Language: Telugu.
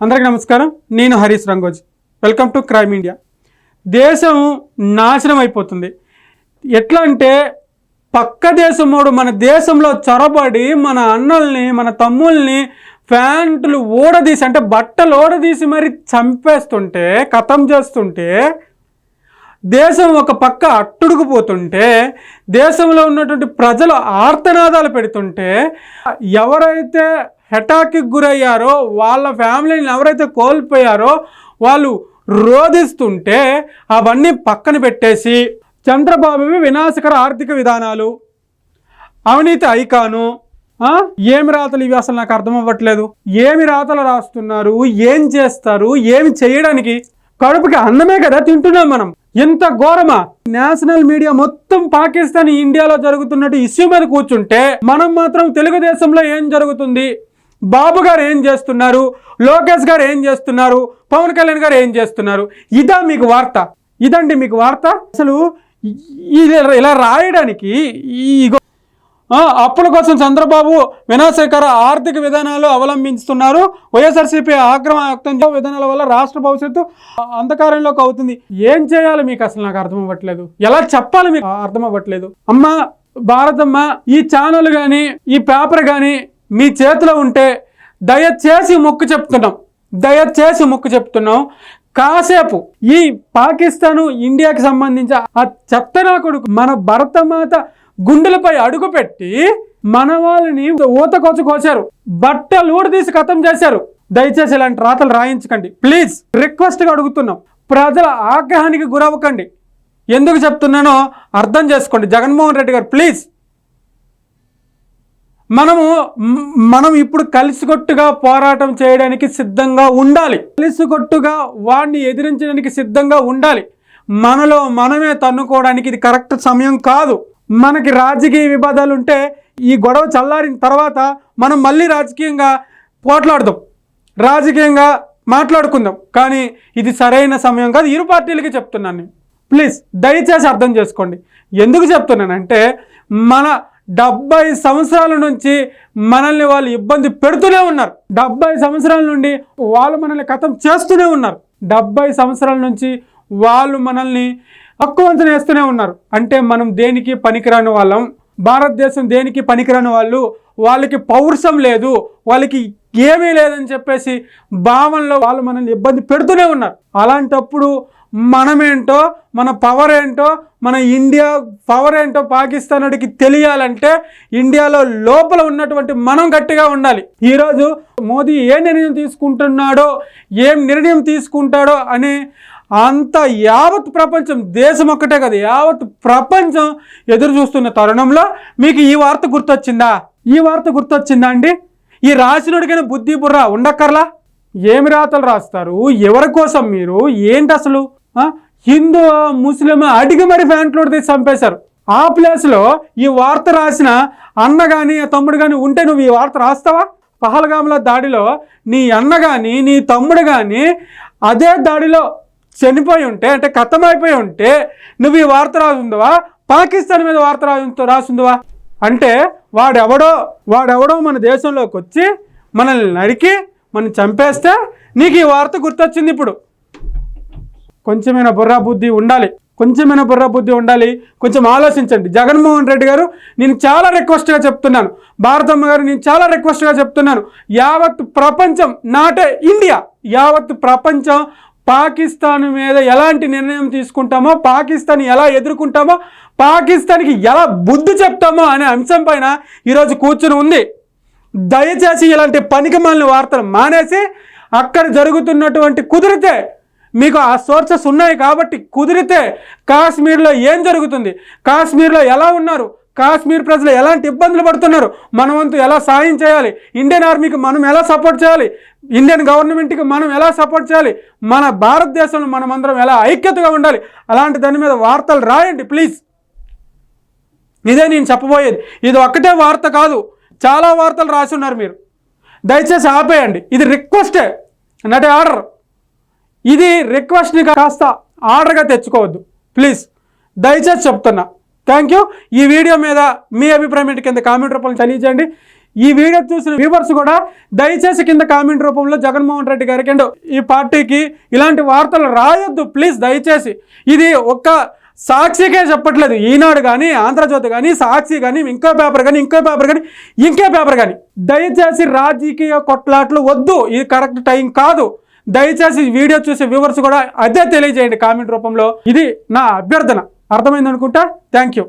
అందరికీ నమస్కారం. నేను Harish Rangoj. Welcome to crime India దేశం నాశనం అయిపోతుంది. ఎట్లా అంటే పక్క దేశమోడు మన దేశంలో చొరబడి మన అన్నల్ని మన తమ్ముల్ని ప్యాంట్లు ఊడదీసి అంటే బట్టలు ఊడదీసి మరి చంపేస్తుంటే కథం చేస్తుంటే దేశం ఒక పక్క అట్టుడుకుపోతుంటే దేశంలో ఉన్నటువంటి ప్రజలు ఆర్తనాదాలు పెడుతుంటే ఎవరైతే హెటాక్కి గురయ్యారో వాళ్ళ ఫ్యామిలీని ఎవరైతే కోల్పోయారో వాళ్ళు రోధిస్తుంటే అవన్నీ పక్కన పెట్టేసి చంద్రబాబువి వినాశకర ఆర్థిక విధానాలు అవినీతి ఐకాను ఏమి రాతలు ఇవి అసలు నాకు అర్థం అవ్వట్లేదు. ఏమి రాతలు రాస్తున్నారు ఏం చేస్తారు ఏమి చేయడానికి కడుపుకి అన్నమే కదా తింటున్నాం మనం. ఎంత ఘోరమా? నేషనల్ మీడియా మొత్తం పాకిస్తాన్ ఇండియాలో జరుగుతున్నట్టు ఇష్యూ మీద కూర్చుంటే మనం మాత్రం తెలుగుదేశంలో ఏం జరుగుతుంది? బాబు గారు ఏం చేస్తున్నారు? లోకేష్ గారు ఏం చేస్తున్నారు? పవన్ కళ్యాణ్ గారు ఏం చేస్తున్నారు? ఇదా మీకు వార్త. ఇదండి మీకు వార్త. అసలు ఇది ఇలా రాయడానికి ఈ అప్పుల కోసం చంద్రబాబు వినాశకర ఆర్థిక విధానాలు అవలంబిస్తున్నారు. వైఎస్ఆర్సీపీ ఆగ్రహం విధానాల వల్ల రాష్ట్ర భవిష్యత్తు అంధకారంలోకి అవుతుంది. ఏం చేయాలి మీకు అసలు? నాకు అర్థం అవ్వట్లేదు. ఎలా చెప్పాలి మీకు? అర్థం అవ్వట్లేదు. అమ్మ భారతమ్మ ఈ ఛానల్ కానీ ఈ పేపర్ కానీ మీ చేతిలో ఉంటే దయచేసి మొక్కు చెప్తున్నాం. దయచేసి మొక్కు చెప్తున్నాం. కాసేపు ఈ పాకిస్తాను ఇండియాకి సంబంధించి ఆ చెత్తనా కొడుకు మన భరతమాత గుండెలపై అడుగు పెట్టి మన వాళ్ళని ఊతకొచ్చు కోసారు బట్టలు ఊడ తీసి కథం చేశారు. దయచేసి ఇలాంటి రాతలు రాయించకండి. ప్లీజ్ రిక్వెస్ట్గా అడుగుతున్నాం. ప్రజల ఆగ్రహానికి గురవ్వకండి. ఎందుకు చెప్తున్నానో అర్థం చేసుకోండి. జగన్మోహన్ రెడ్డి గారు ప్లీజ్. మనము మనం ఇప్పుడు కలిసికట్టుగా పోరాటం చేయడానికి సిద్ధంగా ఉండాలి. కలిసికట్టుగా వాడిని ఎదిరించడానికి సిద్ధంగా ఉండాలి. మనలో మనమే తన్నుకోవడానికి ఇది కరెక్ట్ సమయం కాదు. మనకి రాజకీయ వివాదాలు ఉంటే ఈ గొడవ చల్లారిన తర్వాత మనం మళ్ళీ రాజకీయంగా పోట్లాడదాం. రాజకీయంగా మాట్లాడుకుందాం. కానీ ఇది సరైన సమయం కాదు. ఇరు పార్టీలకి చెప్తున్నాను నేను. ప్లీజ్ దయచేసి అర్థం చేసుకోండి. ఎందుకు చెప్తున్నానంటే మన డెబ్బై సంవత్సరాల నుంచి మనల్ని వాళ్ళు ఇబ్బంది పెడుతూనే ఉన్నారు. డెబ్బై సంవత్సరాల నుండి వాళ్ళు మనల్ని కథం చేస్తూనే ఉన్నారు. డెబ్బై సంవత్సరాల నుంచి వాళ్ళు మనల్ని తక్కువ అంచనా వేస్తూనే ఉన్నారు. అంటే మనం దేనికి పనికిరాని వాళ్ళం? భారతదేశం దేనికి పనికిరాని వాళ్ళు? వాళ్ళకి పౌరుషం లేదు. వాళ్ళకి ఏమీ లేదని చెప్పేసి భావనలో వాళ్ళు మనల్ని ఇబ్బంది పెడుతూనే ఉన్నారు. అలాంటప్పుడు మనమేంటో మన పవర్ ఏంటో మన ఇండియా పవర్ ఏంటో పాకిస్తాన్ వాడికి తెలియాలంటే ఇండియాలో లోపల ఉన్నటువంటి మనం గట్టిగా ఉండాలి. ఈరోజు మోదీ ఏ నిర్ణయం తీసుకుంటున్నాడో ఏం నిర్ణయం తీసుకుంటాడో అని అంత యావత్ ప్రపంచం దేశం ఒక్కటే కదా యావత్ ప్రపంచం ఎదురు చూస్తున్న తరుణంలో మీకు ఈ వార్త గుర్తొచ్చిందా? ఈ వార్త గుర్తొచ్చిందా అండి? ఈ రాసినోడికైనా బుద్ధి బుర్ర ఉండక్కర్లా? ఏమి రాతలు రాస్తారు? ఎవరి కోసం మీరు? ఏంటి అసలు? హిందూ ముస్లిం అడిగి మరి ఫ్యాంట్లో తీసి చంపేశారు. ఆ ప్లేస్లో ఈ వార్త రాసిన అన్న కానీ తమ్ముడు కానీ ఉంటే నువ్వు ఈ వార్త రాస్తావా? పహల్గాముల దాడిలో నీ అన్న కానీ నీ తమ్ముడు కానీ అదే దాడిలో చనిపోయి ఉంటే అంటే కథమైపోయి ఉంటే నువ్వు ఈ వార్త రాసుందవా పాకిస్తాన్ మీద వార్త రా రాసుందవా అంటే వాడెవడో వాడెవడో మన దేశంలోకి వచ్చి మనల్ని నరికి మనం చంపేస్తే నీకు ఈ వార్త గుర్తొచ్చింది ఇప్పుడు. కొంచెమైనా బుర్రా బుద్ధి ఉండాలి. కొంచెమైనా బుర్ర బుద్ధి ఉండాలి. కొంచెం ఆలోచించండి. జగన్మోహన్ రెడ్డి గారు నేను చాలా రిక్వెస్ట్గా చెప్తున్నాను. భారతమ్మ గారు నేను చాలా రిక్వెస్ట్గా చెప్తున్నాను. యావత్ ప్రపంచం నాటే ఇండియా. యావత్ ప్రపంచం పాకిస్తాన్ మీద ఎలాంటి నిర్ణయం తీసుకుంటామో పాకిస్తాన్ ఎలా ఎదుర్కొంటామో పాకిస్తాన్కి ఎలా బుద్ధి చెప్తామో అనే అంశం పైన ఈరోజు కూర్చుని ఉంది. దయచేసి ఇలాంటి పనికిమాలిన వార్తలు మానేసి అక్కడ జరుగుతున్నటువంటి కుదిరితే మీకు ఆ సోర్సెస్ ఉన్నాయి కాబట్టి కుదిరితే కాశ్మీర్లో ఏం జరుగుతుంది? కాశ్మీర్లో ఎలా ఉన్నారు? కాశ్మీర్ ప్రజలు ఎలాంటి ఇబ్బందులు పడుతున్నారు? మనవంతు ఎలా సాయం చేయాలి? ఇండియన్ ఆర్మీకి మనం ఎలా సపోర్ట్ చేయాలి? ఇండియన్ గవర్నమెంట్కి మనం ఎలా సపోర్ట్ చేయాలి? మన భారతదేశంలో మనమందరం ఎలా ఐక్యతగా ఉండాలి? అలాంటి దాని మీద వార్తలు రాయండి ప్లీజ్ ఇదే నేను చెప్పబోయేది. ఇది ఒక్కటే వార్త కాదు చాలా వార్తలు రాసి ఉన్నారు మీరు. దయచేసి ఆపేయండి. ఇది రిక్వెస్టే నటే ఆర్డర్. ఇది రిక్వెస్ట్ని కాస్త ఆర్డర్గా తెచ్చుకోవద్దు. ప్లీజ్ దయచేసి చెప్తున్నా. థ్యాంక్ యూ ఈ వీడియో మీద మీ అభిప్రాయం ఏంటి కింద కామెంట్ రూపంలో తెలియజేయండి. ఈ వీడియో చూసిన వ్యూవర్స్ కూడా దయచేసి కింద కామెంట్ రూపంలో జగన్మోహన్ రెడ్డి గారికి అండ్ ఈ పార్టీకి ఇలాంటి వార్తలు రాయొద్దు. ప్లీజ్ దయచేసి. ఇది ఒక్క సాక్షికే చెప్పట్లేదు. ఈనాడు కానీ ఆంధ్రజ్యోతి కానీ సాక్షి కానీ ఇంకో పేపర్ కానీ ఇంకో పేపర్ కానీ ఇంకే పేపర్ కానీ దయచేసి రాజకీయ కొట్లాట్లు వద్దు. ఇది కరెక్ట్ టైం కాదు. దయచేసి వీడియో చూసే వ్యూవర్స్ కూడా అదే తెలియజేయండి కామెంట్ రూపంలో. ఇది నా అభ్యర్థన. అర్థమైంది అనుకుంటా థ్యాంక్ యూ